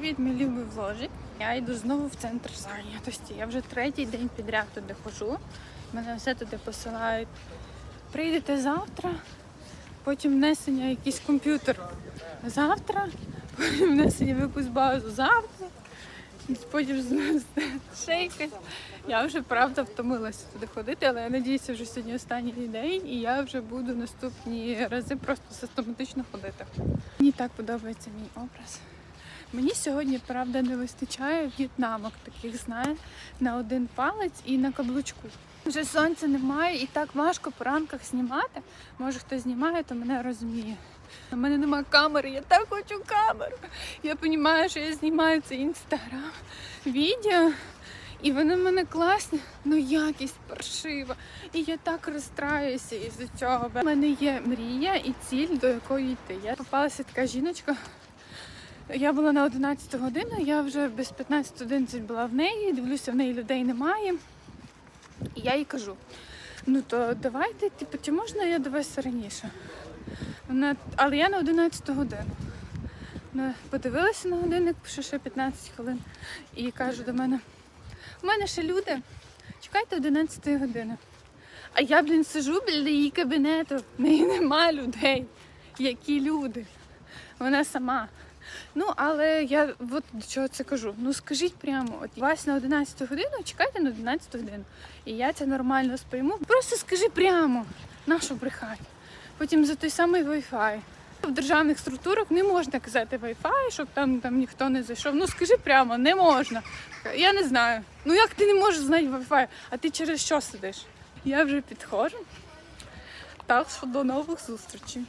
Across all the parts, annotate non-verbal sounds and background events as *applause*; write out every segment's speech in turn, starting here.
Привіт, мій любий вложик. Я йду знову в центр зайнятості. Я вже третій день підряд туди хожу. Мене все туди посилають. Прийдете завтра, потім внесення якийсь комп'ютер завтра, *laughs* потім внесення в якусь базу завтра. Потім *laughs* ще якась. Я вже правда втомилася туди ходити, але я надіюся, вже сьогодні останній день, і я вже буду наступні рази просто систематично ходити. Мені так подобається мій образ. Мені сьогодні, правда, не вистачає в'єтнамок таких, знає, на один палець і на каблучку. Вже сонця немає і так важко по ранках знімати. Може, хто знімає, то мене розуміє. У мене немає камери, я так хочу камеру. Я розумію, що я знімаю це інстаграм, відео, і вони в мене класні, ну якість паршива. І я так розстраюся із цього. У мене є мрія і ціль, до якої йти. Я попалася така жіночка. Я була на 11 годину, я вже без 15-11 була в неї, дивлюся, в неї людей немає. І я їй кажу: ну то давайте, типу, чи можна я до вас раніше? Вона, але я на 11 годину. Вона подивилася на годинник, що ще 15 хвилин, і каже до мене: у мене ще люди, чекайте 11 години. А я, блін, сижу біля її кабінету, в неї нема людей. Які люди? Вона сама. Ну, але я от до чого це кажу. Ну скажіть прямо, от вас на 11 годину, чекайте на 11 годину. І я це нормально сприйму. Просто скажи прямо, нащо брехати. Потім за той самий Wi-Fi. В державних структурах не можна казати Wi-Fi, щоб там, там ніхто не зайшов. Ну скажи прямо, не можна. Я не знаю. Ну як ти не можеш знати Wi-Fi, а ти через що сидиш? Я вже підходжу. Так що до нових зустрічей.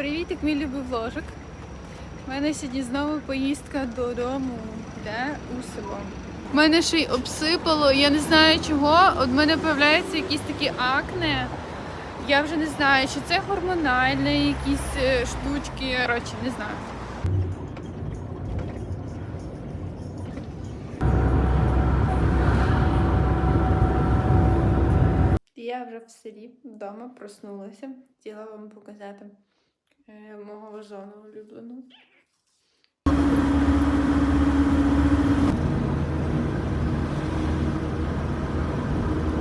Привітик, мій любий вложик. У мене сьогодні знову поїздка додому, де у село. У мене ще й обсипало, я не знаю чого. От в мене з'являються якісь такі акне. Я вже не знаю, чи це гормональні якісь е, штучки. Коротше, не знаю. Я вже в селі вдома проснулася. Хотіла вам показати мого вазону улюбленого.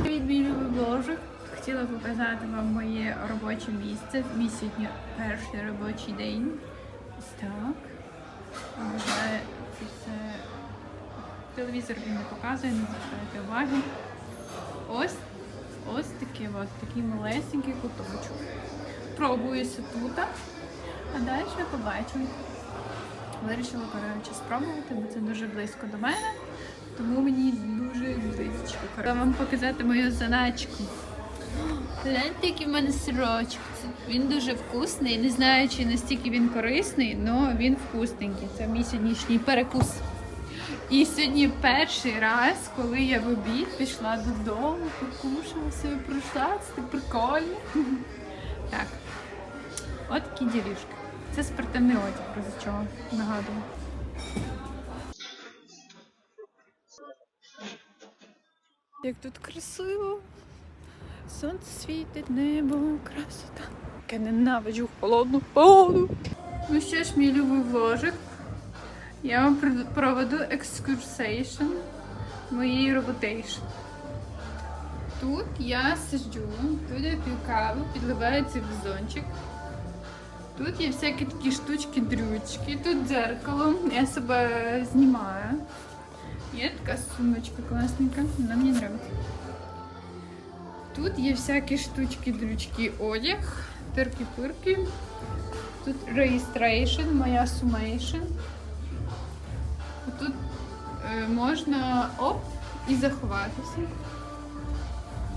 Привіт, мій любий бложик. Хотіла показати вам моє робоче місце. Мій сьогодні перший робочий день. Ось так. Вже це все телевізор він не показує, не звертайте уваги. Ось ось таке от, такий малесенький куточок. Пробуюся тут, а далі побачимо. Вирішила, коротше, спробувати, бо це дуже близько до мене, тому мені дуже близько. Хочу вам показати мою заначку. Гляньте, який в мене сирочок. Він дуже вкусний. Не знаю, чи настільки він корисний, але він вкусненький. Це мій сьогоднішній перекус. І сьогодні перший раз, коли я в обід пішла додому, покушала себе, пройшла, це прикольно. Так, от такі ділішки. Це спортивний одяг, про чого нагадую. Як тут красиво. Сонце світить, небо, красота. Я ненавиджу холодну погоду. Ну що ж, мій любий вложик. Я вам проведу екскурсейшн моєї роботейшн. Тут я сиджу, тут я п'ю каву, підливаю цей вазончик. Тут є всякі такі штучки-дрючки, тут дзеркало, я себе знімаю. Є така сумочка класненька, вона мені подобається. Тут є всякі штучки-дрючки, одяг, тирки-пирки. Тут registration, моя summation. Тут е, можна оп і заховатися.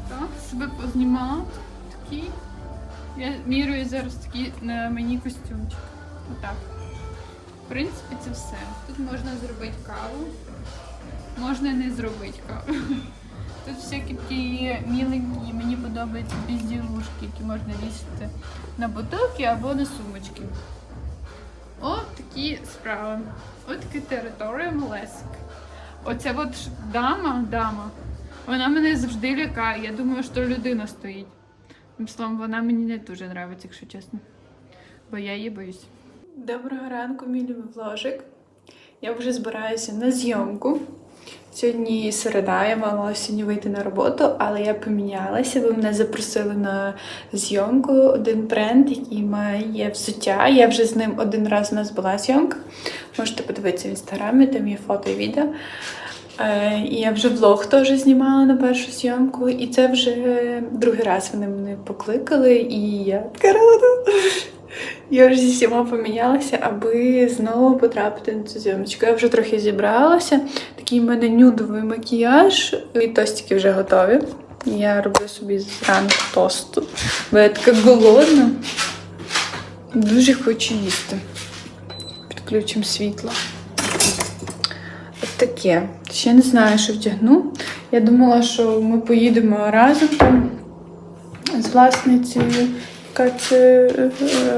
Так, себе познімати. Такі. Я мірюю зараз такий на мені костюмчик. Отак. В принципі, це все. Тут можна зробити каву, можна не зробити каву. *laughs* Тут всякі такі міленькі, мені подобаються безділушки, які можна вішати на бутилки або на сумочки. От такі справи. От така територія малесик. Оця от дама, дама, вона мене завжди лякає. Я думаю, що людина стоїть. Словом, вона мені не дуже подобається, якщо чесно. Бо я її боюсь. Доброго ранку, мій любий вложик. Я вже збираюся на зйомку. Сьогодні середа, я мала сьогодні вийти на роботу, але я помінялася. Ви мене запросили на зйомку. Один бренд, який має взуття. Я вже з ним один раз у нас була зйомка. Можете подивитися в інстаграмі, там є фото і відео. Е, я вже влог теж знімала на першу зйомку, і це вже другий раз вони мене покликали, і я така рада. *laughs* Я вже зі всіма помінялася, аби знову потрапити на цю зйомочку. Я вже трохи зібралася. Такий в мене нюдовий макіяж, і тостики вже готові. Я роблю собі зранку тосту, бо я така голодна. Дуже хочу їсти. Підключимо світло. Таке. Ще не знаю, що вдягну. Я думала, що ми поїдемо разом там з власницею, яка це е,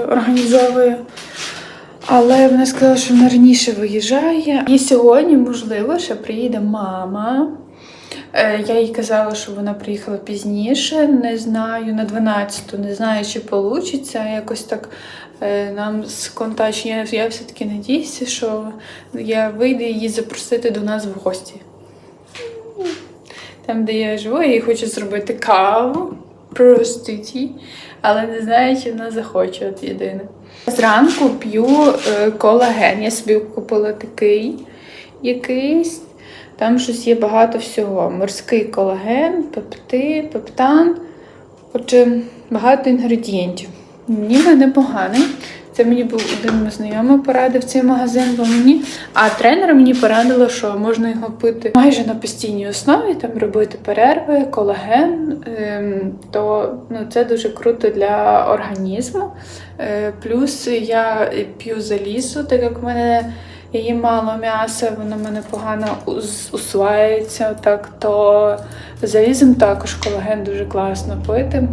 організовує. Але вона сказала, що вона раніше виїжджає. І сьогодні, можливо, ще приїде мама. Е, Я їй казала, що вона приїхала пізніше, не знаю, на 12-ту, не знаю, чи вийде. Якось так е, нам з контактів. Я, я все-таки надіюся, що я вийду її запросити до нас в гості. Там, де я живу, я їй хочу зробити каву, проститі, але не знаю, чи вона захоче от єдине. Зранку п'ю е, колаген. Я собі купила такий якийсь. Там щось є багато всього. Морський колаген, пепти, пептан. Отже, багато інгредієнтів. Ніби непоганий. Це мені був один знайомий порадив цей магазин, бо мені. А тренер мені порадила, що можна його пити майже на постійній основі, там робити перерви, колаген. Ем, то ну, це дуже круто для організму. Е, плюс я п'ю залізо, так як в мене я їм мало м'яса, воно в мене погано ус- усвається. Так, то залізом також колаген дуже класно пити.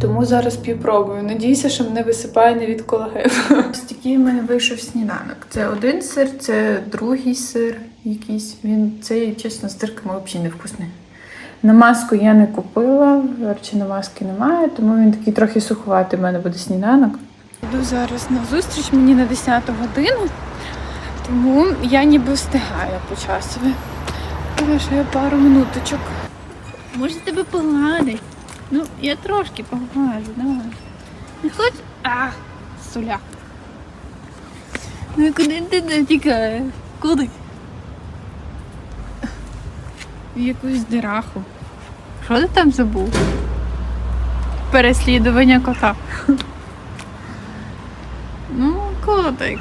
Тому зараз п'ю пробую. Надіюся, що мене висипає не від колагену. *laughs* Ось такий в мене вийшов сніданок. Це один сир, це другий сир якийсь. Він цей, чесно, з дирками взагалі не вкусний. Намазку я не купила, речі намазки немає, тому він такий трохи суховатий в мене буде сніданок. Йду зараз на зустріч мені на 10 годину, тому я ніби встигаю по часові. Ще пару минуточок. Може тебе погладить? Ну, я трошки поглажу, давай. Не хоч. А, суля. Ну і куди ти не тікаєш? Куди? В якусь дираху. Що ти там забув? Переслідування кота. Ну, котик.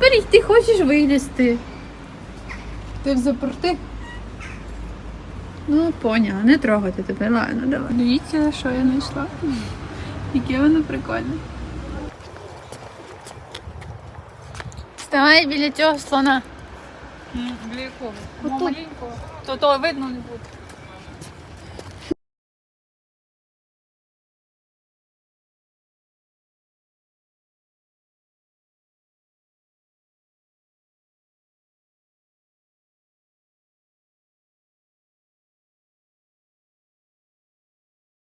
Тепер і ти хочеш вилізти. Ти в заперти? Ну, поняла, не трогати тебе, ладно, давай. Дивіться, що я знайшла. Яке воно прикольне. Вставай біля цього слона. Для якого? Маленького. То то видно не буде.